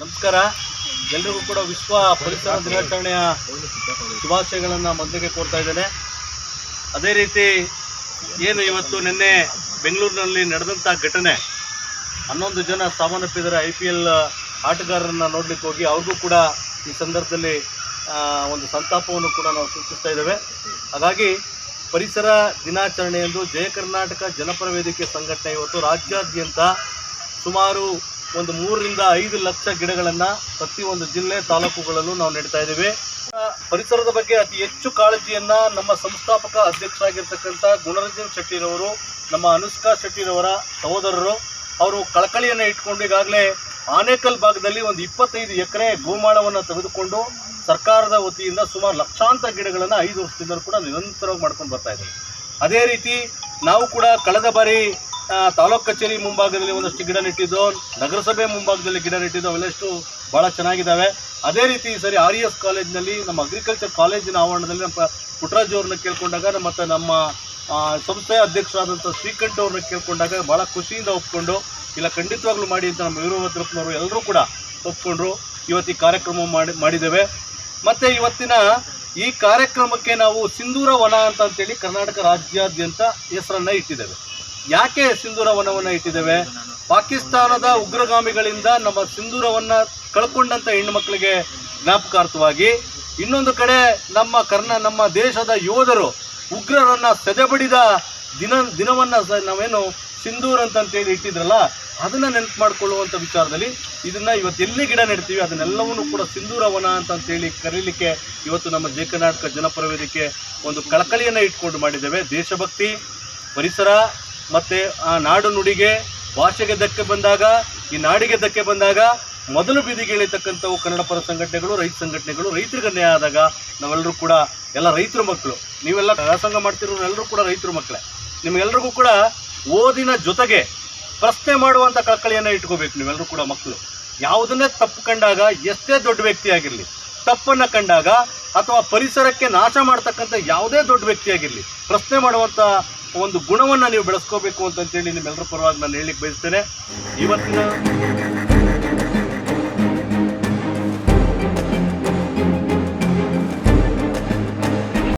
ನಮಸ್ಕಾರ. ಎಲ್ರಿಗೂ ಕೂಡ ವಿಶ್ವ ಪರಿಸರ ದಿನಾಚರಣೆಯ ಶುಭಾಶಯಗಳನ್ನು ಮೊದಲಿಗೆ ಕೋರ್ತಾ ಇದ್ದೇನೆ. ಅದೇ ರೀತಿ ಏನು ಇವತ್ತು ನಿನ್ನೆ ಬೆಂಗಳೂರಿನಲ್ಲಿ ನಡೆದಂಥ ಘಟನೆ, ಹನ್ನೊಂದು ಜನ ಸಾವನ್ನಪ್ಪಿದ್ದಾರೆ ಐ ಪಿ ಎಲ್ ಆಟಗಾರರನ್ನು ನೋಡಲಿಕ್ಕೆ ಹೋಗಿ ಅವ್ರಿಗೂ ಕೂಡ ಈ ಸಂದರ್ಭದಲ್ಲಿ ಒಂದು ಸಂತಾಪವನ್ನು ಕೂಡ ನಾವು ಸೂಚಿಸ್ತಾ ಇದ್ದೇವೆ. ಹಾಗಾಗಿ ಪರಿಸರ ದಿನಾಚರಣೆಯಂದು ಜಯ ಕರ್ನಾಟಕ ಜನಪರ ವೇದಿಕೆ ಸಂಘಟನೆ ಇವತ್ತು ರಾಜ್ಯಾದ್ಯಂತ ಸುಮಾರು ಒಂದು ಮೂರರಿಂದ ಐದು ಲಕ್ಷ ಗಿಡಗಳನ್ನು ಪ್ರತಿಯೊಂದು ಜಿಲ್ಲೆ ತಾಲೂಕುಗಳಲ್ಲೂ ನಾವು ನೆಡ್ತಾ ಇದ್ದೇವೆ. ಪರಿಸರದ ಬಗ್ಗೆ ಅತಿ ಹೆಚ್ಚು ಕಾಳಜಿಯನ್ನ ನಮ್ಮ ಸಂಸ್ಥಾಪಕ ಅಧ್ಯಕ್ಷರಾಗಿರ್ತಕ್ಕಂಥ ಗುಣರಂಜನ್ ಶೆಟ್ಟಿರವರು, ನಮ್ಮ ಅನುಷ್ಕಾ ಶೆಟ್ಟಿರವರ ಸಹೋದರರು, ಅವರು ಕಳಕಳಿಯನ್ನು ಇಟ್ಕೊಂಡು ಈಗಾಗಲೇ ಆನೇಕಲ್ ಭಾಗದಲ್ಲಿ ಒಂದು ಇಪ್ಪತ್ತೈದು ಎಕರೆ ಗೋಮಾಳವನ್ನು ತೆಗೆದುಕೊಂಡು ಸರ್ಕಾರದ ವತಿಯಿಂದ ಸುಮಾರು ಲಕ್ಷಾಂತರ ಗಿಡಗಳನ್ನು ಐದು ವರ್ಷದಿಂದ ಕೂಡ ನಿರಂತರವಾಗಿ ಮಾಡ್ಕೊಂಡು ಬರ್ತಾ ಇದ್ದಾರೆ. ಅದೇ ರೀತಿ ನಾವು ಕೂಡ ಕಳೆದ ಬಾರಿ ತಾಲೂಕು ಕಚೇರಿ ಮುಂಭಾಗದಲ್ಲಿ ಒಂದಷ್ಟು ಗಿಡ ನೆಟ್ಟಿದ್ದು, ನಗರಸಭೆ ಮುಂಭಾಗದಲ್ಲಿ ಗಿಡ ನೆಟ್ಟಿದ್ದು, ಅವೆಲ್ಲಷ್ಟು ಭಾಳ ಚೆನ್ನಾಗಿದ್ದಾವೆ. ಅದೇ ರೀತಿ ಈ ಸರಿ ಆರ್ ಇ ಎಸ್ ಕಾಲೇಜ್ನಲ್ಲಿ, ನಮ್ಮ ಅಗ್ರಿಕಲ್ಚರ್ ಕಾಲೇಜಿನ ಆವರಣದಲ್ಲಿ ನಮ್ಮ ಪುಟ್ರಾಜು ಅವ್ರನ್ನ ಕೇಳ್ಕೊಂಡಾಗ ಮತ್ತು ನಮ್ಮ ಸಂಸ್ಥೆ ಸಂಸ್ಥೆಯ ಅಧ್ಯಕ್ಷರಾದಂಥ ಶ್ರೀಕಂಠ ಅವ್ರನ್ನ ಕೇಳ್ಕೊಂಡಾಗ ಭಾಳ ಖುಷಿಯಿಂದ ಒಪ್ಕೊಂಡು, ಇಲ್ಲ ಖಂಡಿತವಾಗ್ಲೂ ಮಾಡಿ ಅಂತ ನಮ್ಮ ವೀರಭದ್ರಪ್ಪನವರು ಎಲ್ಲರೂ ಕೂಡ ಒಪ್ಕೊಂಡ್ರು. ಇವತ್ತು ಈ ಕಾರ್ಯಕ್ರಮ ಮಾಡಿ, ಮಾಡಿದ್ದೇವೆ. ಮತ್ತು ಇವತ್ತಿನ ಈ ಕಾರ್ಯಕ್ರಮಕ್ಕೆ ನಾವು ಸಿಂಧೂರ ವನ ಅಂತ ಅಂತೇಳಿ ಕರ್ನಾಟಕ ರಾಜ್ಯಾದ್ಯಂತ ಹೆಸರನ್ನು ಇಟ್ಟಿದ್ದೇವೆ. ಯಾಕೆ ಸಿಂಧೂರ ವನವನ್ನು ಇಟ್ಟಿದ್ದೇವೆ? ಪಾಕಿಸ್ತಾನದ ಉಗ್ರಗಾಮಿಗಳಿಂದ ನಮ್ಮ ಸಿಂಧೂರವನ್ನು ಕಳ್ಕೊಂಡಂಥ ಹೆಣ್ಣುಮಕ್ಕಳಿಗೆ ಜ್ಞಾಪಕಾರ್ಥವಾಗಿ ಇನ್ನೊಂದು ಕಡೆ ನಮ್ಮ ಕರ್ನ, ನಮ್ಮ ದೇಶದ ಯೋಧರು ಉಗ್ರರನ್ನ ಸದೆಬಡಿದ ದಿನ, ದಿನವನ್ನು ನಾವೇನು ಸಿಂಧೂರ್ ಅಂತ ಅಂತೇಳಿ ಇಟ್ಟಿದ್ರಲ್ಲ, ಅದನ್ನು ನೆನಪು ಮಾಡಿಕೊಳ್ಳುವಂಥ ವಿಚಾರದಲ್ಲಿ ಇದನ್ನು ಇವತ್ತು ಎಲ್ಲಿ ಗಿಡ ನೆಡ್ತೀವಿ, ಅದನ್ನೆಲ್ಲವನ್ನೂ ಕೂಡ ಸಿಂಧೂರ ವನ ಅಂತ ಅಂತೇಳಿ ಕರೀಲಿಕ್ಕೆ ಇವತ್ತು ನಮ್ಮ ಜಯ ಕರ್ನಾಟಕ ಜನಪರ ವೇದಿಕೆ ಒಂದು ಕಳಕಳಿಯನ್ನು ಇಟ್ಕೊಂಡು ಮಾಡಿದ್ದೇವೆ. ದೇಶಭಕ್ತಿ, ಪರಿಸರ ಮತ್ತು ಆ ನಾಡು ನುಡಿಗೆ ಭಾಷೆಗೆ ಧಕ್ಕೆ ಬಂದಾಗ, ಈ ನಾಡಿಗೆ ಧಕ್ಕೆ ಬಂದಾಗ ಮೊದಲು ಬೀದಿಗೆ ಇಳಿತಕ್ಕಂಥವು ಕನ್ನಡ ಪರ ಸಂಘಟನೆಗಳು, ರೈತ ಸಂಘಟನೆಗಳು, ರೈತರಿಗೆ ಆದಾಗ ನಾವೆಲ್ಲರೂ ಕೂಡ ಎಲ್ಲ ರೈತರ ಮಕ್ಕಳು, ನೀವೆಲ್ಲ ವ್ಯಾಸಂಗ ಮಾಡ್ತಿರೋರು ಎಲ್ಲರೂ ಕೂಡ ರೈತರ ಮಕ್ಕಳೇ. ನಿಮಗೆಲ್ಲರಿಗೂ ಕೂಡ ಓದಿನ ಜೊತೆಗೆ ಪ್ರಶ್ನೆ ಮಾಡುವಂಥ ಕಳಕಳಿಯನ್ನು ಇಟ್ಕೋಬೇಕು ನೀವೆಲ್ಲರೂ ಕೂಡ ಮಕ್ಕಳು. ಯಾವುದನ್ನೇ ತಪ್ಪು ಕಂಡಾಗ ಎಷ್ಟೇ ದೊಡ್ಡ ವ್ಯಕ್ತಿ ಆಗಿರಲಿ ತಪ್ಪನ್ನು ಕಂಡಾಗ ಅಥವಾ ಪರಿಸರಕ್ಕೆ ನಾಶ ಮಾಡ್ತಕ್ಕಂಥ ಯಾವುದೇ ದೊಡ್ಡ ವ್ಯಕ್ತಿಯಾಗಿರಲಿ, ಪ್ರಶ್ನೆ ಮಾಡುವಂಥ ಒಂದು ಗುಣವನ್ನು ನೀವು ಬೆಳೆಸ್ಕೋಬೇಕು ಅಂತಂತೇಳಿ ನಿಮ್ಮೆಲ್ಲರ ಪರವಾಗಿ ನಾನು ಹೇಳಲಿಕ್ಕೆ ಬಯಸ್ತೇನೆ. ಇವತ್ತಿನ